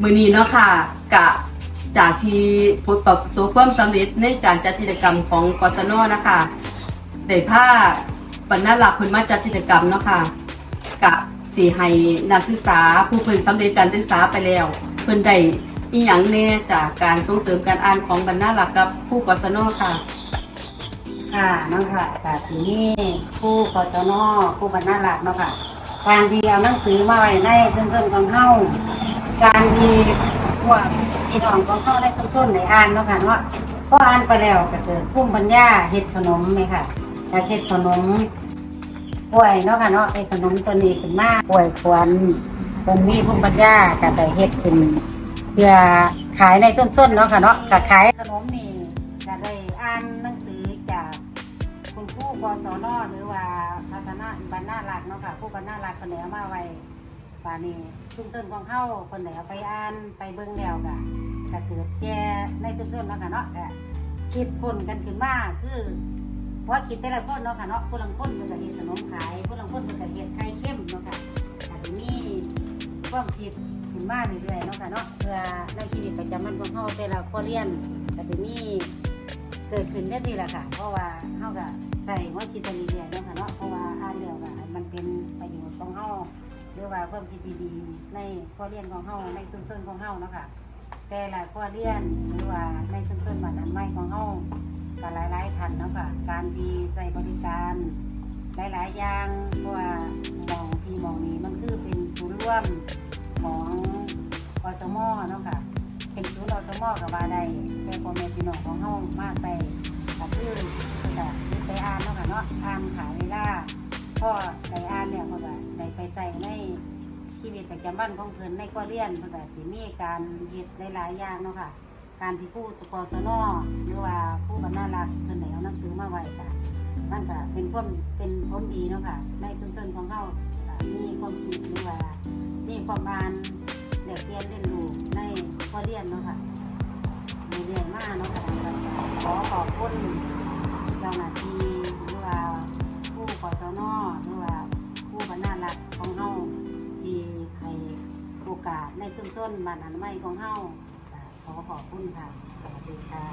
มือนี้เนาะค่ะกะจากที่ผลประสบความสำเร็จในการจัดกิจกรรมของกศนนะคะได้ผ้าบรรณาลักษ์เพิ่นมาจัดกิจกรรมเนาะค่ะกะสีให้นักศึกษาผู้เพิ่นสำเร็จการศึกษาไปแล้ว เพิ่นได้อีหยังแน่จากการส่งเสริมการอ่านของบรรณาหลักกับผู้กศนค่ะ ค่ะน้องค่ะค่ะทีนี้ผู้กจนผู้บรรณารักเนาะค่ะ การที่เอาหนังสือมาไว้ในชุมชนของเฮา การที่พวกพี่น้องของเฮาในชุมชนในอ่านเนาะค่ะเนาะพออ่านไปแล้วก็เกิดภูมิปัญญาเฮ็ดขนมไหมค่ะอยากเฮ็ดขนมกล้วยเนาะค่ะเนาะไอ้ขนมตัวนี้ขึ้นมากล้วยขวัญเพิ่นมีภูมิปัญญาก็ได้เฮ็ดขึ้นเพื่อขายในชุมชนเนาะค่ะเนาะก็ขายขนมนี่ก็ได้อ่านหนังสือจากคุณครูกศนหรือว่าพัฒนาบรรณารักษ์เนาะค่ะผู้บรรณารักษ์คนไหนอมาไว้ ป่านนี้ชุมชนของเฮาคนไหนเอาไปอ่านไปเบิ่งแล้วก็ก็เกิดแก่ในชุมชนเนาะค่ะเนาะก็คิดคนกันขึ้นมาคือว่าะคิดแต่ละคนเนาะค่ะเนาะผู้ลังคนเพิ่นก็เฮ็ดขนมขายผู้ลังคนเพิ่นก็เฮ็ดไข่เค็มเนาะค่ะก็สิมีความคิดขึ้นมาเรื่อยๆเนาะค่ะเนาะเพื่อในชีวิตประจำวันของเฮาแต่ละครัวเรือนก็สิมีเกิดขึ้นได้ดีละค่ะ เพราะว่าเฮาก็ใส่หัวคิดตรงนี้เรียนเนาะค่ะเนาะเพราะว่าอ่านแล้วก็มันเป็นประโยชน์ของเฮา หรือว่าความคิดดีๆในข้อเรียนของเฮาในชุมชนของเฮาเนาะค่ะแต่ละข้อเรียนหรือว่าในชุมชนบ้านอันใหม่ของเฮาก็หลายๆท่านเนาะค่ะการที่ใส่บริการหลายๆอย่างเพราะว่าหมองที่หมองนี้มันคือเป็นศูนย์รวมของกสมเนาะค่ะเป็นศูนย์อสมอกับว่าไดแต่พ่อแม่พี่น้องของเฮามากไปก็คือจะไปอ่านเนาะค่ะเนาะอ่านขายเวลา พ่อได้อ่านเนี่ยเขาก็ได้ไปใส่ในชีวิตประจำวันของเพิ่นในก็เรียนเพิ่นก็สิมีการเฮ็ดหลายๆอย่างเนาะค่ะ การที่ผู้สกสนหรือว่าผู้บรรณารักษ์เพิ่นได้เอาหนังสือมาไว้ค่ะมันก็เป็นความเป็นผลดีเนาะค่ะ ในชุมชนของเฮาก็มีความคิดหรือว่ามีความอ่านเด็กเรียนเรียนรู้ในข้อเรียนเนาะค่ะเรียนมากเนาะค่ะขอขอบคุณเจ้าหน้าที่ ผู้กศนหรือว่าผู้บรรณารักของเฮาที่ให้โอกาสในชุมชนบ้านอนามัยของเฮาขอขอบคุณค่ะสวัสดีค่ะ